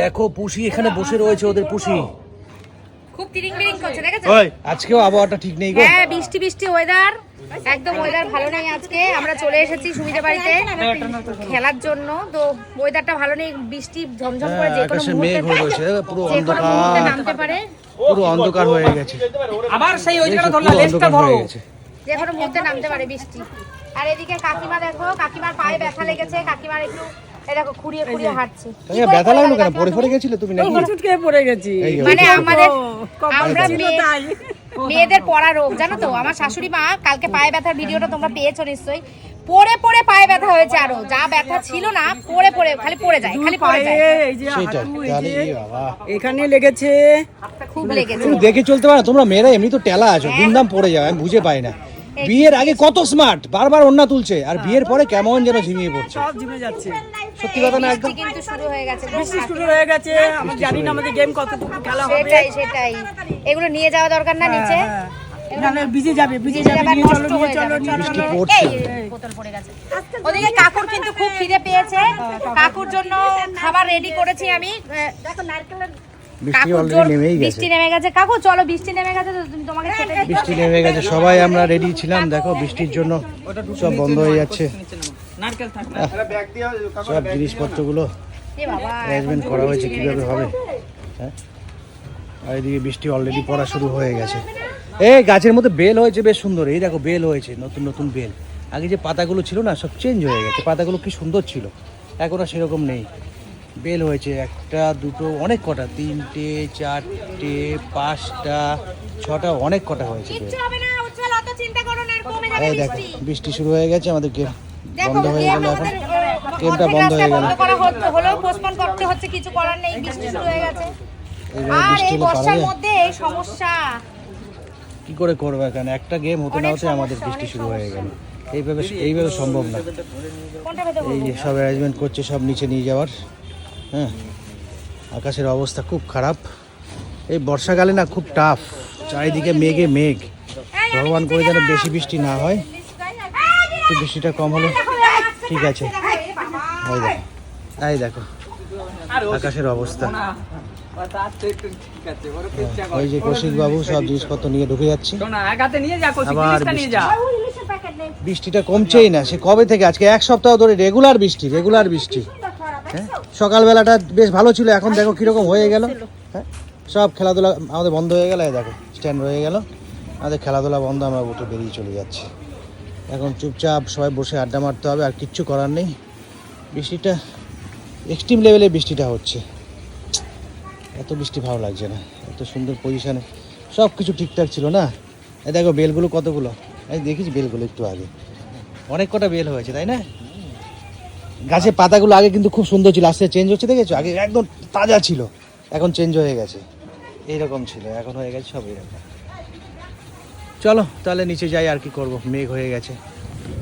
দেখো পুষি এখানে বসে রয়েছে ওদের পুষি। খুব তিরিং বিরিং করছে দেখেছ? ওই। আজকেও আবহাওয়াটা ঠিক নেই গো। হ্যাঁ বৃষ্টি বৃষ্টি ওয়েদার একদম ওয়েদার ভালো নেই আজকে। আমরা চলে এসেছি সুবিধা বাড়িতে খেলার জন্য। তো ওয়েদারটা ভালো নেই বৃষ্টি ঝমঝম করে যে হ্যাঁ, কোনো মুহূর্তে রয়েছে পুরো যে কোনো মুহূর্তে অন্ধকার নামতে পারে। পুরো অন্ধকার হয়ে গেছে। আবার সেই ওই জায়গাটা ধরলা পুরো লেজটা ধরো। যে কোনো মুহূর্তে নামতে পারে বৃষ্টি। আর এদিকে কাকিমা দেখো কাকিমার পায়ে ব্যথা লেগেছে কাকিমার একটু এই দেখো খুঁড়িয়ে খুঁড়িয়ে হাঁটছে। তাই ব্যথা লাগল কেন? পড়ে পড়ে গেছিলে তুমি নাকি? চুটকে পড়ে গেছি। মানে আমাদের আমরা তাই। মেয়েদের পড়া রোগ জানো তো? আমার শাশুড়ি মা কালকে পায়ে ব্যথার ভিডিওটা তোমরা পেয়েছ নিশ্চয়ই। পড়ে পড়ে পায়ে ব্যথা হয়েছে আরও। যা ব্যথা ছিল না পড়ে পড়ে খালি পড়ে যায় খালি পড়ে যায়। এখানে লেগেছে। খুব লেগেছে। দেখে চলতে পারো তোমরা মেয়েরা এমনি তো টেলা আছো দুমদাম পড়ে যাও আমি বুঝে পাই না। বিয়ের আগে কত স্মার্ট বারবার অন্য তুলছে। আর বিয়ের পরে কেমন যেন ঝিমিয়ে পড়ছে। সব জিমে যাচ্ছে। সত্যি কথা না একদম? কিন্তু শুরু হয়ে গেছে। বৃষ্টি শুরু হয়ে গেছে। আমি জানি না আমাদের গেম কতটুকু খেলা হবে। সেটাই সেটাই। এগুলো নিয়ে যাওয়া দরকার না নিচে। হ্যাঁ। ভিজে যাবে ভিজে ভিজে যাবে। যাবে, নিয়ে চলো নিয়ে চলো বৃষ্টি পড়ছে। বোতল পড়ে গেছে। ওদিকে কাকুর কিন্তু খুব খিদে পেয়েছে। কাকুর। জন্য খাবার রেডি করেছি আমি। দেখো নারকেলের বৃষ্টি অলরেডি নেমেই গেছে। বৃষ্টি নেমে গেছে। কাকু চলো বৃষ্টি নেমে গেছে তোমাকে বৃষ্টি নেমে গেছে সবাই আমরা রেডি ছিলাম দেখো বৃষ্টির জন্য সব বন্ধ হয়ে যাচ্ছে। নারকেল সব জিনিসপত্রগুলো এ অ্যারেঞ্জমেন্ট করা হয়েছে কীভাবে হবে? হ্যাঁ? আর এদিকে বৃষ্টি অলরেডি পড়া শুরু হয়ে গেছে। এই গাছের মধ্যে বেল হয়েছে বেশ সুন্দর। এই দেখো বেল হয়েছে নতুন নতুন বেল। আগে যে পাতাগুলো ছিল না সব চেঞ্জ হয়ে গেছে। পাতাগুলো কি সুন্দর ছিল। এখন আর সেরকম নেই। বেল হয়েছে একটা দুটো অনেক কটা তিনটে চারটে পাঁচটা ছটা অনেক কটা হয়েছে এই দেখো বৃষ্টি। শুরু হয়ে গেছে আমাদের গেম বন্ধ হয়ে গেল এখন। গেমটা বন্ধ হয়ে গেল। বন্ধ করা হচ্ছে হলেও পোস্টপোন করতে হচ্ছে কিছু করার নেই বৃষ্টি শুরু হয়ে গেছে। আর এই বর্ষার মধ্যে এই সমস্যা। কি করে করব এখানে? একটা গেম হতে না হতে আমাদের বৃষ্টি শুরু হয়ে গেল। এইভাবে এইভাবে সম্ভব না। এই যে সব অ্যারেঞ্জমেন্ট করছে সব নিচে নিয়ে যাওয়ার। হ্যাঁ আকাশের অবস্থা খুব খারাপ। এই বর্ষাকালে না খুব টাফ চারিদিকে মেঘে মেঘ। ভগবান করে যেন বেশি বৃষ্টি না হয় একটু বৃষ্টিটা কম হলে ঠিক আছে। এই দেখো এই দেখো আকাশের অবস্থা। ওই যে কৌশিক বাবু সব জিনিসপত্র নিয়ে ঢুকে যাচ্ছে। আবার বৃষ্টিটা কমছেই না সে কবে থেকে? আজকে এক সপ্তাহ ধরে রেগুলার বৃষ্টি রেগুলার বৃষ্টি। হ্যাঁ? সকালবেলাটা বেশ ভালো ছিল এখন দেখো কীরকম হয়ে গেল। হ্যাঁ? সব খেলাধুলা আমাদের বন্ধ হয়ে গেল দেখো স্ট্যান্ড হয়ে গেল। আমাদের খেলাধুলা বন্ধ আমরা উঠে বেরিয়ে চলে যাচ্ছি। এখন চুপচাপ সবাই বসে আড্ডা মারতে হবে আর কিচ্ছু করার নেই। বৃষ্টিটা এক্সট্রিম লেভেলে বৃষ্টিটা হচ্ছে। এত বৃষ্টি ভালো লাগছে না এত সুন্দর পজিশনে সব কিছু ঠিকঠাক ছিল না? এই দেখো বেলগুলো কতগুলো? এই দেখিস বেলগুলো একটু আগে। অনেক কটা বেল হয়েছে তাই না? গাছের পাতাগুলো আগে কিন্তু খুব সুন্দর ছিল, আস্তে চেঞ্জ হচ্ছে, দেখেছ? আগে একদম তাজা ছিল, এখন চেঞ্জ হয়ে গেছে। এইরকম ছিল, এখন হয়ে গেছে সব এরকম। চলো, তাহলে নিচে যাই আর কি করব, মেঘ হয়ে গেছে।